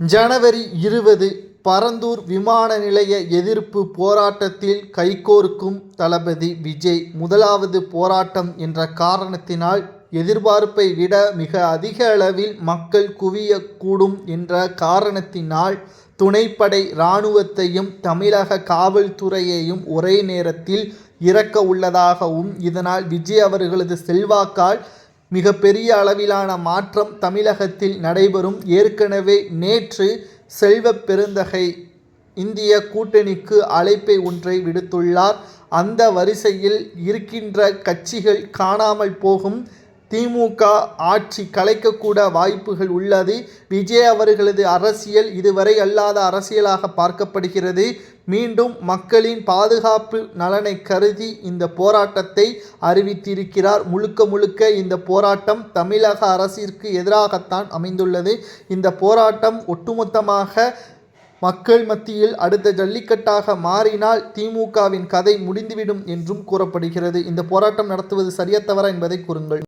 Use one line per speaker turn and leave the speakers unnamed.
ஜனவரி இருபது பரந்தூர் விமான நிலைய எதிர்ப்பு போராட்டத்தில் கைகோர்க்கும் தளபதி விஜய் முதலாவது போராட்டம் என்ற காரணத்தினால் எதிர்பார்ப்பை விட மிக அதிக அளவில் மக்கள் குவியக்கூடும் என்ற காரணத்தினால் துணைப்படை இராணுவத்தையும் தமிழக காவல்துறையையும் ஒரே நேரத்தில் இறக்க உள்ளதாகவும் இதனால் விஜய் அவர்களது செல்வாக்கால் மிகப்பெரிய அளவிலான மாற்றம் தமிழகத்தில் நடைபெறும். ஏற்கனவே நேற்று செல்வ பெருந்தகை இந்திய கூட்டணிக்கு அழைப்பை ஒன்றை விடுத்துள்ளார். அந்த வரிசையில் இருக்கின்ற கட்சிகள் காணாமல் போகும் திமுக ஆட்சி கலைக்கக்கூட வாய்ப்புகள் உள்ளது. விஜய் அவர்களது அரசியல் இதுவரை அல்லாத அரசியலாக பார்க்கப்படுகிறது. மீண்டும் மக்களின் பாதுகாப்பு நலனை கருதி இந்த போராட்டத்தை அறிவித்திருக்கிறார். முழுக்க முழுக்க இந்த போராட்டம் தமிழக அரசிற்கு எதிராகத்தான் அமைந்துள்ளது. இந்த போராட்டம் ஒட்டுமொத்தமாக மக்கள் மத்தியில் அடுத்த ஜல்லிக்கட்டாக மாறினால் திமுகவின் கதை முடிந்துவிடும் என்றும் கூறப்படுகிறது. இந்த போராட்டம் நடத்துவது சரியத்தவரா என்பதை கூறுங்கள்.